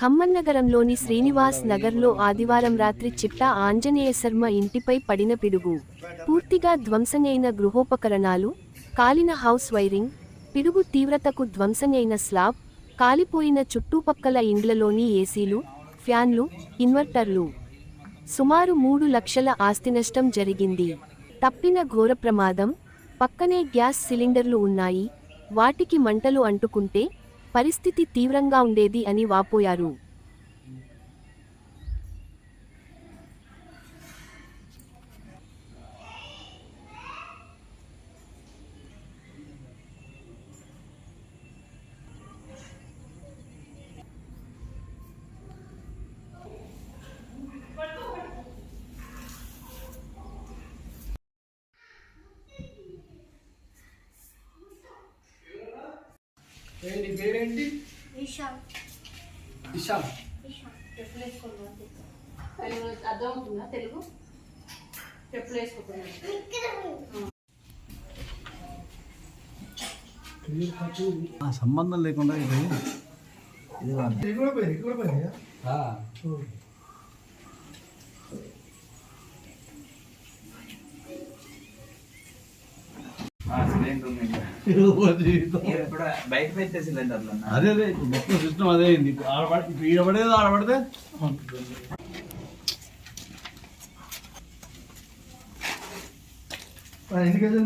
ఖమ్మన్నగరంలోని శ్రీనివాస్ నగర్లో ఆదివారం రాత్రి చిట్టా ఆంజనేయ శర్మ ఇంటిపై పడిన పిడుగు. పూర్తిగా ధ్వంసనైన గృహోపకరణాలు కాలిన హౌస్ వైరింగ్ పిడుగు తీవ్రతకు ధ్వంసనైన స్లాబ్ కాలిపోయిన చుట్టుపక్కల ఇండ్లలోని ఏసీలు ఫ్యాన్లు ఇన్వర్టర్లు. సుమారు మూడు లక్షల ఆస్తి నష్టం జరిగింది. తప్పిన ఘోర ప్రమాదం పక్కనే గ్యాస్ సిలిండర్లు ఉన్నాయి వాటికి మంటలు అంటుకుంటే పరిస్థితి తీవ్రంగా ఉండేది అని వాపోయారు. నీ పేరేంటి? విశాల్. తెలుగు అర్థమవుతుందా తెలుగు? చెప్పులు వేసుకోకుండా ఆ సంబంధం లేకుండా ఇది ఇది కూడా పోయింది ఇది కూడా పోయింది. అదే అదే ఇప్పుడు మొత్తం సిస్టమ్ అదే అయింది. ఇప్పుడు ఆడబడి ఇప్పుడు ఈడ పడేది ఆడబడితే ఎందుకంటే